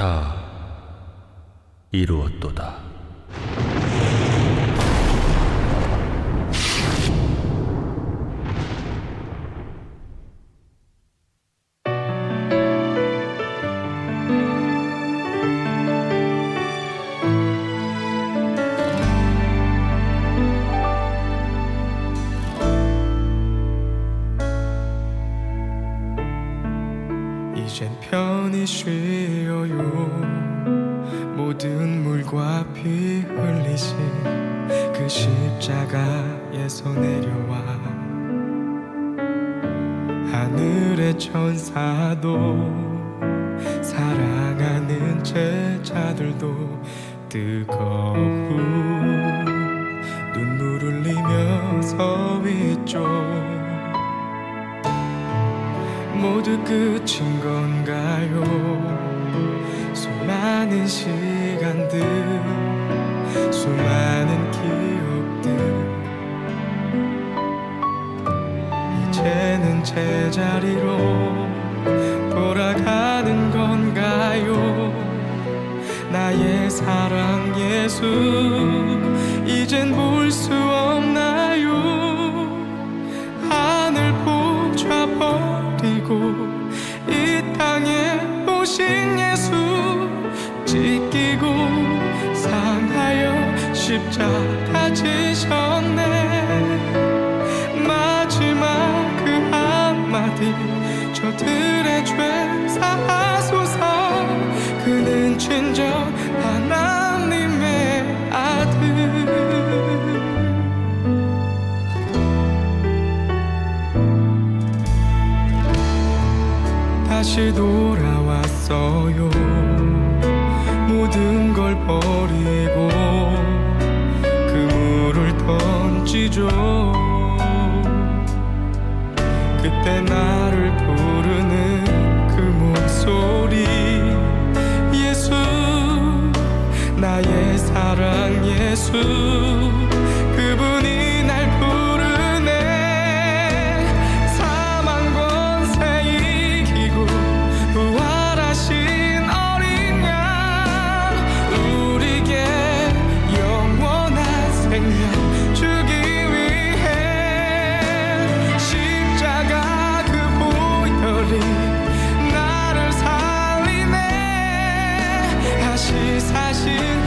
다 이루었도다. 이젠 편히 쉬어요. 모든 물과 피 흘리신 그 십자가에서 내려와. 하늘의 천사도 사랑하는 제자들도 뜨거운 눈물 흘리며 서 있죠 모두 끝인 건가요? 수많은 시간들, 수많은 기억들. 이제는 제자리로 돌아가는 건가요? 나의 사랑 예수, 이젠 볼 수 없나요? 하늘 보좌 버 리고 이 땅에 오신 예수 찢기고 상하여 십자가 지셨네. 마지막 그 한마디 저들의 죄 사하 다시 돌아왔어요. 모든 걸 버리고 그물을 던지죠. 그때 나를 부르는 그 목소리 예수 나의 사랑 예수 살리